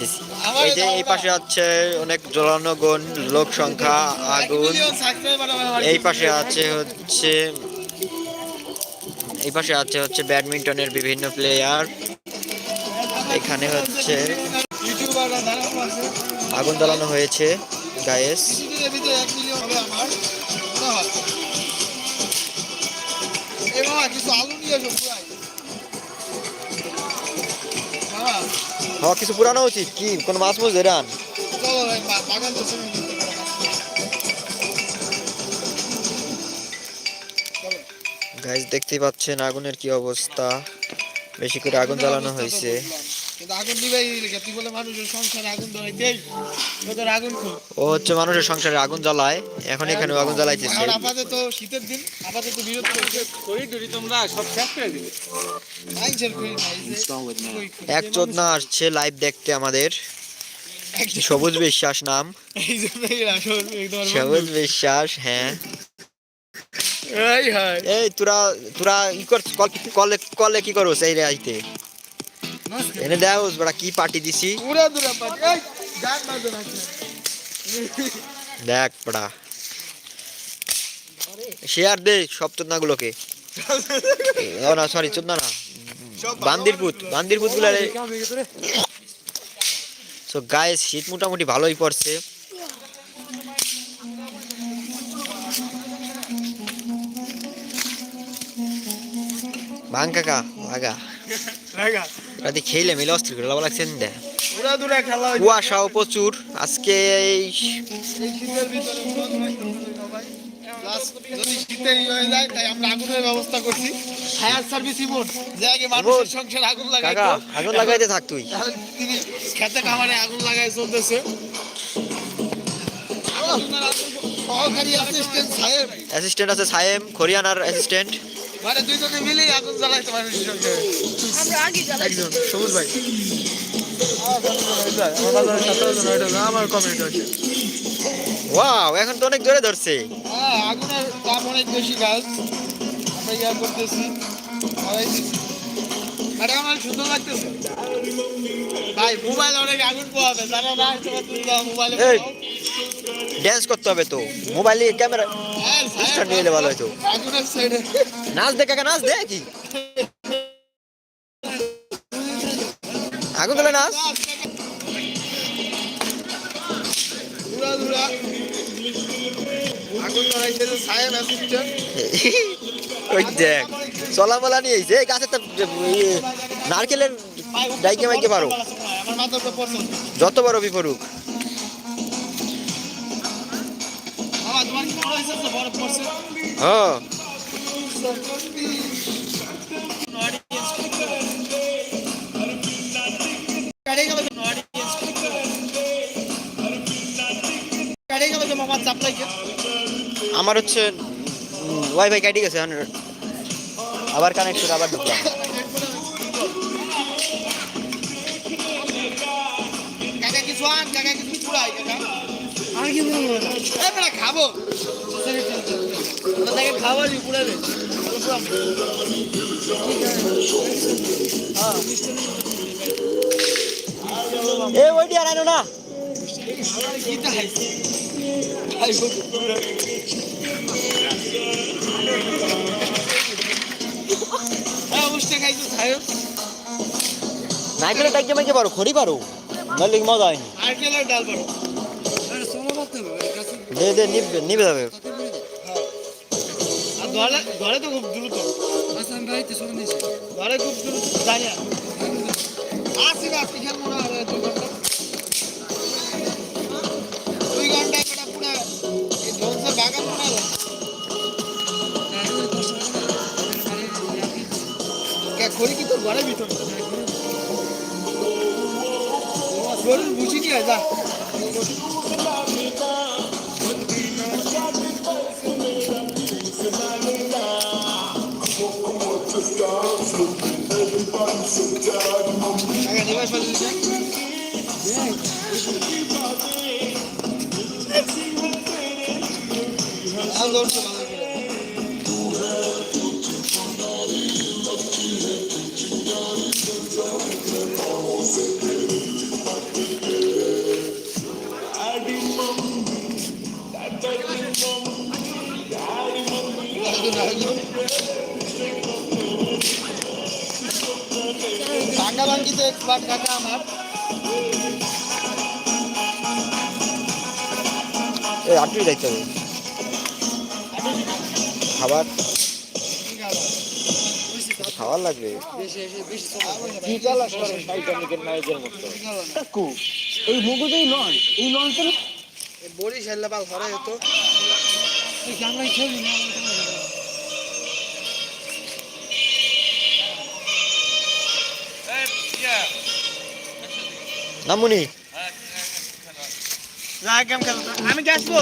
এই যে এই পাশে আছে অনেক জ্বলানো গুণ লোক সংখ্যা আগুন। এই পাশে আছে হচ্ছে এই পাশে আছে হচ্ছে ব্যাডমিন্টনের বিভিন্ন প্লেয়ার এখানে হচ্ছে আগুন জ্বালানো হয়েছে গায়েস কিছু আলু নিয়ে হ্যাঁ কিছু পুরানো উচিত? কি? কোন মাছ মুছ ধরে আন। দেখতে ভাই বা- বাগান তো শুরু করতে পারো। গাইস দেখতেই পাচ্ছেন আগুনের কি অবস্থা। বেশি করে আগুন জ্বালানো হয়েছে। কিন্তু আগুন দিবেই তুই বলে মানুষের সংসারে আগুন ধরে তোদের আগুন খুব। ও হচ্ছে মানুষের সংসারে আগুন জ্বালায় এখন এখানে আগুন জ্বালাইতেছে। আপাতত শীতের দিন আপাতত বিরত রয়েছে করি ডরি তোমরা সব শেষ করে দিবে আইনছেন করি না। এক আসছে লাইভ দেখতে আমাদের। সবুজ বিশ্বাস নাম। সবুজ বিশ্বাস। হ্যাঁ। এই হয়। এই তোরা তোরা ই কর কল কলে কলে কি করছ এই রে আইতে এনে দেওস বড়া কি পার্টি দিছি? পুরা দূরা পাট এই গান বাজো না দেখ বড়া। শেয়ার দে সব চোদনাগুলোকে। ও না সরি চোদনা না। বান্দিরপুত বান্দিরপুতগুলা সো গায়ে শীত মোটামুটি ভালোই পড়ছে। ভাঙ কাকা লাগা লাগা রাতে খেলে মিলে অস্থির করে লাগা লাগছে দে খেলা কুয়াশাও প্রচুর আজকে এই এই শীতের ভিতরে পুরা দূরা খেলা ভাই Plus, যদি শীতে ই যায় তাই আমরা আগুনের ব্যবস্থা করছি। ফায়ার সার্ভিস ইমোট যে আগে মানুষের ইমোট। সংসার আগুন লাগাইতো। আগুন লাগাইতে থাক তুই। খেতে খামারে আগুন লাগাই চলতেছে। অ্যাসিস্ট্যান্ট আছে সায়েম খরিয়ানার অ্যাসিস্ট্যান্ট মানে দুইজনে মিলেই আগুন জ্বালাইতে পারে সংসারে আমরা আগে জ্বালাই। একজন সবুজ ভাই। আমার জন আমার কমেন্ট আছে। ওয়াও এখন তো অনেক জোরে ধরছে। হ্যাঁ আগুনের দাম অনেক বেশি গাছ আমরা ইয়া করতেছি আরে আমার সুন্দর লাগতেছে। ভাই মোবাইল অনেক আগুন পোহাবে। জানো না তোমার মোবাইলে। ড্যান্স করতে হবে তো। মোবাইলে ক্যামেরা স্টার্ট নিয়ে ভালো হতো নাচ দে কাকা, নাচ দে কি? আগুন তোলে নাচ। দেখ নিয়ে নারকেলের মাইকে যত বড় বিপরুক আমার হচ্ছে ওয়াইফাই কাটি গেছে এখন আবার কানেক্ট করে আবার ঢুকলাম। কাকা, কিছু আন, কাকা, কিছু পুরাই কাকা। আর কি বলব বেটা খাব তাকে খাওয়ালি না নারকেলের মাইকে পারো খড়ি পারো নাহলে মজা হয়নি। আর কেলার ডাল পারো দে দে নিবে নিবে যাবে আর ধরে ধরে তো খুব দ্রুত। ধরে খুব দ্রুত জানি না। আসি আসি খেলব না আর দুই ঘণ্টা। দুই ঘণ্টা একটা পুরো এই ধ্বংসের বাগান কে খড়ি কি তোর ঘরের ভিতরে? বুঝি নিয়ে যা। Evet, yavaş yavaş. Al doğru. ভাঙ্গিতে expert কাকা আমার এই আটুই দেখতে হবে খাবার? খাবার লাগবে? এই মুগুতেই লন এই লঞ্চের বরিশাল পাল ঘরে হতো। নামুনি না গেম খেলো। আমি গেছবো